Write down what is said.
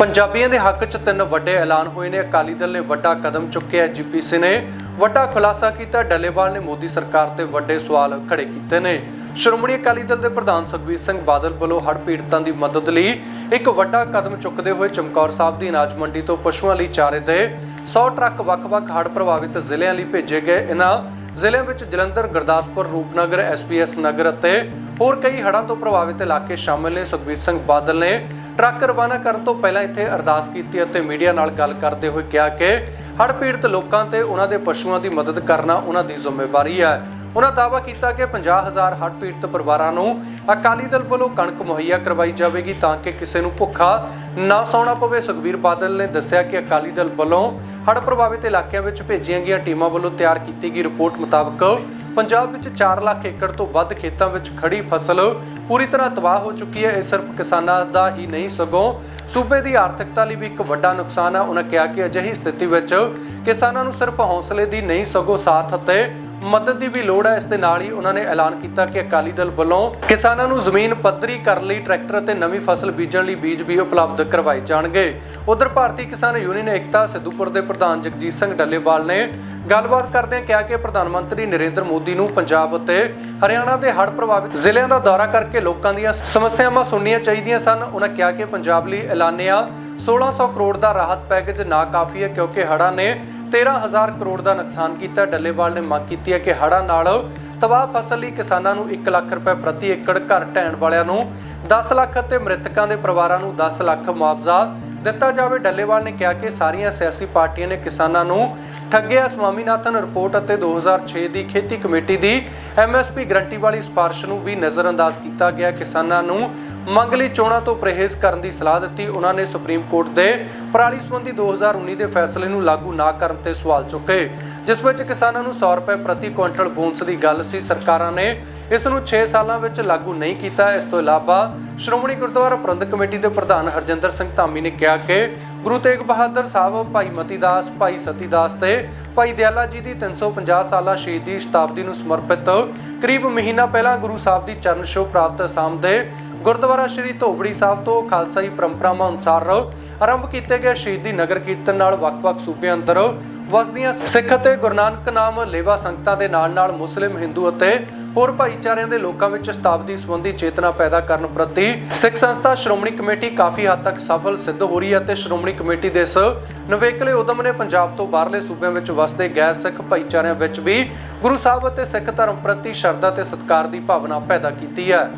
ਪੰਜਾਬੀਆਂ ਦੇ ਹੱਕ 'ਚ ਤਿੰਨ ਵੱਡੇ ਐਲਾਨ ਹੋਏ ਨੇ। ਅਕਾਲੀ ਦਲ ਨੇ ਵੱਡਾ ਕਦਮ ਚੁੱਕਿਆ ਜੀਪੀਸੀ ਨੇ ਵੱਡਾ ਖੁਲਾਸਾ ਕੀਤਾ। ਡੱਲੇਵਾਲ ਨੇ ਮੋਦੀ ਸਰਕਾਰ ਤੇ ਵੱਡੇ ਸਵਾਲ ਖੜੇ ਕੀਤੇ ਨੇ। ਸ਼੍ਰੋਮਣੀ ਅਕਾਲੀ ਦਲ ਦੇ ਪ੍ਰਧਾਨ ਸੁਖਬੀਰ ਸਿੰਘ ਬਾਦਲ ਵੱਲੋਂ ਹੜ੍ਹ ਪੀੜਤਾਂ ਦੀ ਮਦਦ ਲਈ ਇੱਕ ਵੱਡਾ ਕਦਮ ਚੁੱਕਦੇ ਹੋਏ ਚਮਕੌਰ ਸਾਹਿਬ ਦੀ ਅਨਾਜ ਮੰਡੀ ਤੋਂ ਪਸ਼ੂਆਂ ਲਈ ਚਾਰੇ ਦੇ 100 ਟਰੱਕ ਵੱਖ-ਵੱਖ ਹੜ੍ਹ ਪ੍ਰਭਾਵਿਤ ਜ਼ਿਲ੍ਹਿਆਂ ਲਈ ਭੇਜੇ ਗਏ। ਇਹਨਾਂ ਜ਼ਿਲ੍ਹਿਆਂ ਵਿੱਚ ਜਲੰਧਰ, ਗੁਰਦਾਸਪੁਰ, ਰੂਪਨਗਰ, ਐਸਪੀਐਸ ਨਗਰ ਅਤੇ ਹੋਰ ਕਈ ਹੜ੍ਹਾਂ ਤੋਂ ਪ੍ਰਭਾਵਿਤ ਇਲਾਕੇ ਸ਼ਾਮਲ ਨੇ। ਸੁਖਬੀਰ ਸਿੰਘ ਬਾਦਲ ਨੇ ਟਰੱਕ ਰਵਾਨਾ ਕਰਨ ਤੋਂ ਪਹਿਲਾਂ ਇੱਥੇ ਅਰਦਾਸ ਕੀਤੀ ਅਤੇ ਮੀਡੀਆ ਨਾਲ ਗੱਲ ਕਰਦੇ ਹੋਏ ਕਿਹਾ ਕਿ ਹੜ੍ਹ ਪੀੜਤ ਲੋਕਾਂ ਤੇ ਉਹਨਾਂ ਦੇ ਪਸ਼ੂਆਂ ਦੀ ਮਦਦ ਕਰਨਾ ਉਹਨਾਂ ਦੀ ਜ਼ਿੰਮੇਵਾਰੀ ਹੈ। ਉਹਨਾਂ ਦਾਅਵਾ ਕੀਤਾ ਕਿ 50000 ਹੜ੍ਹ ਪੀੜਤ ਪਰਿਵਾਰਾਂ ਨੂੰ ਅਕਾਲੀ ਦਲ ਵੱਲੋਂ ਕਣਕ ਮੁਹੱਈਆ ਕਰਵਾਈ ਜਾਵੇਗੀ ਤਾਂ ਕਿ ਕਿਸੇ ਨੂੰ ਭੁੱਖਾ ਨਾ ਸੌਣਾ ਪਵੇ। ਸੁਖਬੀਰ ਬਾਦਲ ਨੇ ਦੱਸਿਆ ਕਿ ਅਕਾਲੀ ਦਲ ਵੱਲੋਂ ਹੜ੍ਹ ਪ੍ਰਭਾਵਿਤ ਇਲਾਕਿਆਂ ਵਿੱਚ ਭੇਜੀਆਂ ਗਈਆਂ ਟੀਮਾਂ ਵੱਲੋਂ ਤਿਆਰ ਕੀਤੀ ਗਈ ਰਿਪੋਰਟ ਮੁਤਾਬਕ ਪੰਜਾਬ ਵਿੱਚ 4 ਲੱਖ ਏਕੜ ਤੋਂ ਵੱਧ ਖੇਤਾਂ ਵਿੱਚ ਖੜੀ ਫਸਲ ਪੂਰੀ ਤਰ੍ਹਾਂ ਤਬਾਹ ਹੋ ਚੁੱਕੀ ਹੈ। ਇਹ ਸਿਰਫ ਕਿਸਾਨਾਂ ਦਾ ਹੀ ਨਹੀਂ, ਸਗੋਂ ਸੂਬੇ ਦੀ ਆਰਥਿਕਤਾ ਲਈ ਵੀ ਇੱਕ ਵੱਡਾ ਨੁਕਸਾਨ ਹੈ ਉਹਨਾਂ ਕਿਹਾ ਕਿ ਅਜਿਹੀ ਸਥਿਤੀ ਵਿੱਚ ਕਿਸਾਨਾਂ ਨੂੰ ਸਿਰਫ ਹੌਸਲੇ ਦੀ ਨਹੀਂ, ਸਗੋਂ ਸਾਥ ਅਤੇ ਮਦਦ ਦੀ ਵੀ ਲੋੜ ਹੈ। ਇਸ ਦੇ ਨਾਲ ਹੀ ਉਹਨਾਂ ਨੇ ਐਲਾਨ ਕੀਤਾ ਕਿ ਅਕਾਲੀ ਦਲ ਵੱਲੋਂ ਕਿਸਾਨਾਂ ਨੂੰ ਜ਼ਮੀਨ ਪੱਧਰੀ ਕਰਨ ਲਈ ਟਰੈਕਟਰ ਅਤੇ ਨਵੀਂ ਫਸਲ ਬੀਜਣ ਲਈ ਬੀਜ ਵੀ ਉਪਲਬਧ ਕਰਵਾਏ ਜਾਣਗੇ। ਉਧਰ ਭਾਰਤੀ ਕਿਸਾਨ ਯੂਨੀਅਨ ਏਕਤਾ ਸਿੱਧੂਪੁਰ ਦੇ ਪ੍ਰਧਾਨ ਜਗਜੀਤ ਸਿੰਘ ਡੱਲੇਵਾਲ ਨੇ ਗੱਲਬਾਤ ਕਰਦਿਆਂ ਕਿਹਾ ਕਿ ਪ੍ਰਧਾਨ ਮੰਤਰੀ ਨਰਿੰਦਰ ਮੋਦੀ ਨੂੰ ਪੰਜਾਬ ਅਤੇ ਹਰਿਆਣਾ ਦੇ ਹੜ੍ਹ ਪ੍ਰਭਾਵਿਤ ਜ਼ਿਲ੍ਹਿਆਂ ਦਾ ਦੌਰਾ ਕਰਕੇ ਲੋਕਾਂ ਦੀਆਂ ਸਮੱਸਿਆਵਾਂ ਸੁਣਨੀਆਂ ਚਾਹੀਦੀਆਂ ਸਨ। ਉਹਨਾਂ ਕਿਹਾ ਕਿ ਪੰਜਾਬ ਲਈ ਐਲਾਨਿਆ 1600 ਕਰੋੜ ਦਾ ਰਾਹਤ ਪੈਕੇਜ ਨਾ ਕਾਫੀ ਹੈ ਕਿਉਂਕਿ ਹੜ੍ਹਾਂ ਨੇ 13000 ਕਰੋੜ ਦਾ ਨੁਕਸਾਨ ਕੀਤਾ। ਡੱਲੇਵਾਲ ਨੇ ਮੰਗ ਕੀਤੀ ਹੈ ਕਿ ਹੜ੍ਹਾਂ ਨਾਲ ਤਬਾਹ ਫਸਲ ਲਈ ਕਿਸਾਨਾਂ ਨੂੰ 1 ਲੱਖ ਰੁਪਏ ਪ੍ਰਤੀ ਏਕੜ ਘਰ ਢਹਿਣ ਵਾਲਿਆਂ ਨੂੰ 10 ਲੱਖ ਅਤੇ ਮ੍ਰਿਤਕਾਂ ਦੇ ਪਰਿਵਾਰਾਂ ਨੂੰ 10 ਲੱਖ ਮੁਆਵਜ਼ਾ ਦਿੱਤਾ ਜਾਵੇ। ਡੱਲੇਵਾਲ ਨੇ ਕਿਹਾ ਕਿ ਸਾਰੀਆਂ ਸਿਆਸੀ ਪਾਰਟੀਆਂ ਨੇ ਕਿਸਾਨਾਂ ਨੂੰ ਠੱਗਿਆ। ਸਵਾਮੀਨਾਥਨ ਰਿਪੋਰਟ ਅਤੇ 2006 ਦੀ ਖੇਤੀ ਕਮੇਟੀ ਦੀ ਐਮਐਸਪੀ ਗਰੰਟੀ ਵਾਲੀ ਸਿਫਾਰਿਸ਼ ਨੂੰ ਵੀ ਨਜ਼ਰਅੰਦਾਜ਼ ਕੀਤਾ ਗਿਆ। ਕਿਸਾਨਾਂ ਨੂੰ ਮੰਗ ਲਈ ਚੋਣਾਂ ਤੋਂ ਪਰਹੇਜ਼ ਕਰਨ ਦੀ ਸਲਾਹ ਦਿੱਤੀ। ਉਹਨਾਂ ਨੇ ਸੁਪਰੀਮ ਕੋਰਟ ਦੇ ਪਰਾਲੀ ਸੰਬੰਧੀ 2019 ਦੇ ਫੈਸਲੇ ਨੂੰ ਲਾਗੂ ਨਾ ਕਰਨ ਤੇ ਸਵਾਲ ਚੁੱਕੇ, ਜਿਸ ਵਿੱਚ ਕਿਸਾਨਾਂ ਨੂੰ 100 ਰੁਪਏ ਪ੍ਰਤੀ ਕੁਇੰਟਲ ਬੋਨਸ ਦੀ ਗੱਲ ਸੀ। ਸਰਕਾਰਾਂ ਨੇ ਇਸ ਨੂੰ 6 ਸਾਲਾਂ ਵਿੱਚ ਲਾਗੂ ਨਹੀਂ ਕੀਤਾ। ਇਸ ਤੋਂ ਇਲਾਵਾ ਸ਼੍ਰੋਮਣੀ ਗੁਰਦੁਆਰਾ ਪ੍ਰਬੰਧਕ ਕਮੇਟੀ ਦੇ ਪ੍ਰਧਾਨ ਹਰਜਿੰਦਰ ਸਿੰਘ ਧਾਮੀ ਨੇ ਕਿਹਾ ਕਿ ਗੁਰੂ ਤੇਗ ਬਹਾਦਰ ਸਾਹਿਬ, ਭਾਈ ਮਤੀ ਦਾਸ, ਭਾਈ ਸਤੀ ਦਾਸ ਤੇ ਭਾਈ ਦਿਆਲਾ ਜੀ ਦੀ 350 ਸਾਲਾ ਸ਼ਹੀਦੀ ਸ਼ਤਾਬਦੀ ਨੂੰ ਸਮਰਪਿਤ ਕਰੀਬ ਮਹੀਨਾ ਪਹਿਲਾਂ ਗੁਰੂ ਸਾਹਿਬ ਦੀ ਚਰਨ ਛੋਹ ਪ੍ਰਾਪਤ ਅਸਾਮ ਦੇ ਗੁਰਦੁਆਰਾ ਸ਼੍ਰੀ ਧੋਬੜੀ ਸਾਹਿਬ ਤੋਂ ਖਾਲਸਾਈ ਪਰੰਪਰਾਵਾਂ ਅਨੁਸਾਰ ਆਰੰਭ ਕੀਤੇ ਗਏ ਸ਼ਹੀਦੀ ਨਗਰ ਕੀਰਤਨ ਨਾਲ ਵੱਖ-ਵੱਖ ਸੂਬਿਆਂ ਅੰਦਰ ਵਸਦੀਆਂ ਸਿੱਖ ਅਤੇ ਗੁਰੂ ਨਾਨਕ ਨਾਮ ਲੇਵਾ ਸੰਗਤਾਂ ਦੇ ਨਾਲ-ਨਾਲ ਮੁਸਲਿਮ, ਹਿੰਦੂ ਅਤੇ ਹੋਰ ਭਾਈਚਾਰਿਆਂ ਦੇ ਲੋਕਾਂ ਵਿੱਚ ਸ਼ਤਾਬਦੀ ਸੰਬੰਧੀ ਚੇਤਨਾ ਪੈਦਾ ਕਰਨ ਪ੍ਰਤੀ ਸਿੱਖ ਸੰਸਥਾ ਸ਼੍ਰੋਮਣੀ ਕਮੇਟੀ ਕਾਫੀ ਹੱਦ ਤੱਕ ਸਫਲ ਸਿੱਧ ਹੋ ਰਹੀ ਹੈ ਤੇ ਸ਼੍ਰੋਮਣੀ ਕਮੇਟੀ ਦੇ ਇਸ ਨਵੇਕਲੇ ਉਦਮ ਨੇ ਪੰਜਾਬ ਤੋਂ ਬਾਹਰਲੇ ਸੂਬਿਆਂ ਵਿੱਚ ਵਸਦੇ ਗੈਰ ਸਿੱਖ ਭਾਈਚਾਰਿਆਂ ਵਿੱਚ ਵੀ ਗੁਰੂ ਸਾਹਿਬ ਅਤੇ ਸਿੱਖ ਧਰਮ ਪ੍ਰਤੀ ਸ਼ਰਧਾ ਤੇ ਸਤਿਕਾਰ ਦੀ ਭਾਵਨਾ ਪੈਦਾ ਕੀਤੀ ਹੈ।